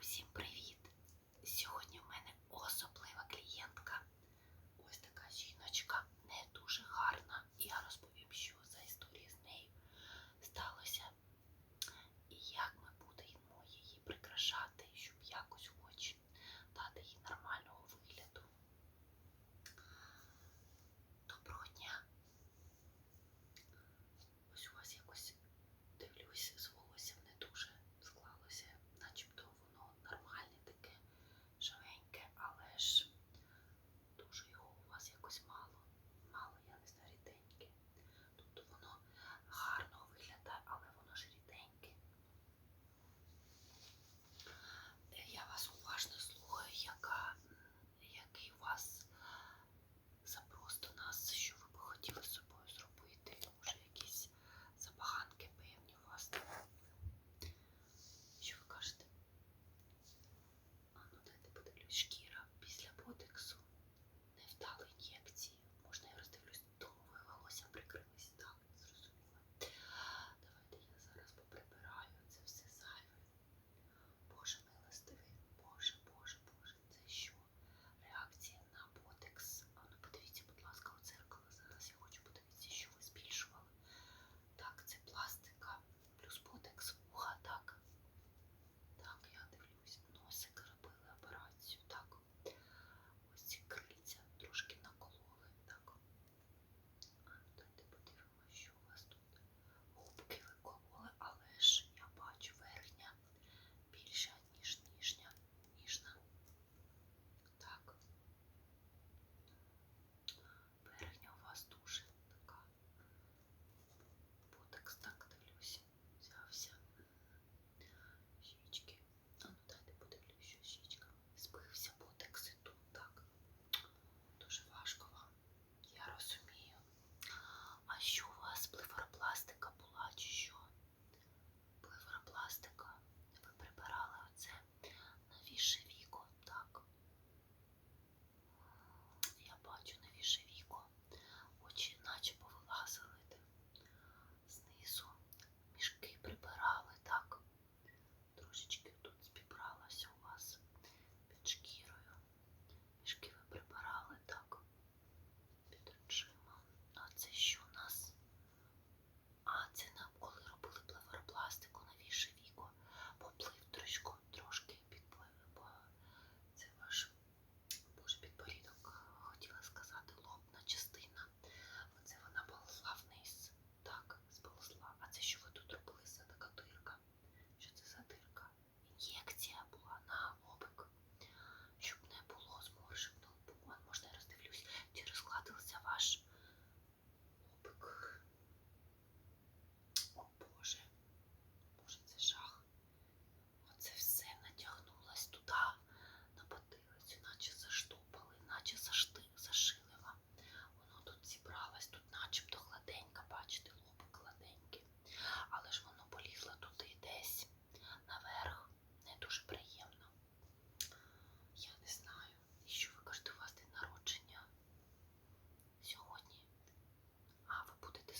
Усім привіт! Сьогодні в мене особлива клієнтка. Ось така жіночка не дуже гарна. Я розповім, що за історія з нею сталося. І як ми будемо її прикрашати, щоб якось хоч дати їй нормального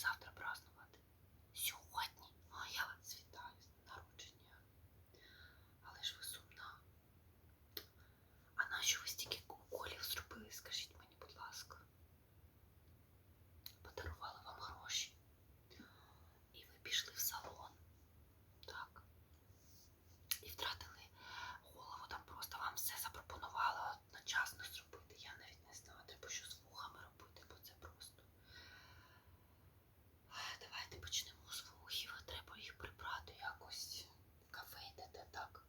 завтра празнувати. Сьогодні а я вас вітаю з народження. Але ж ви сумна. А нащо ви стільки куколів зробили? Скажіть мені, будь ласка. Подарували вам гроші. І ви пішли в салон. Так. І втратили голову, там просто вам все запропонували одночасно зробити. Я навіть не знала треба щось почнемо з треба їх прибрати якось. в Кафе йдете так.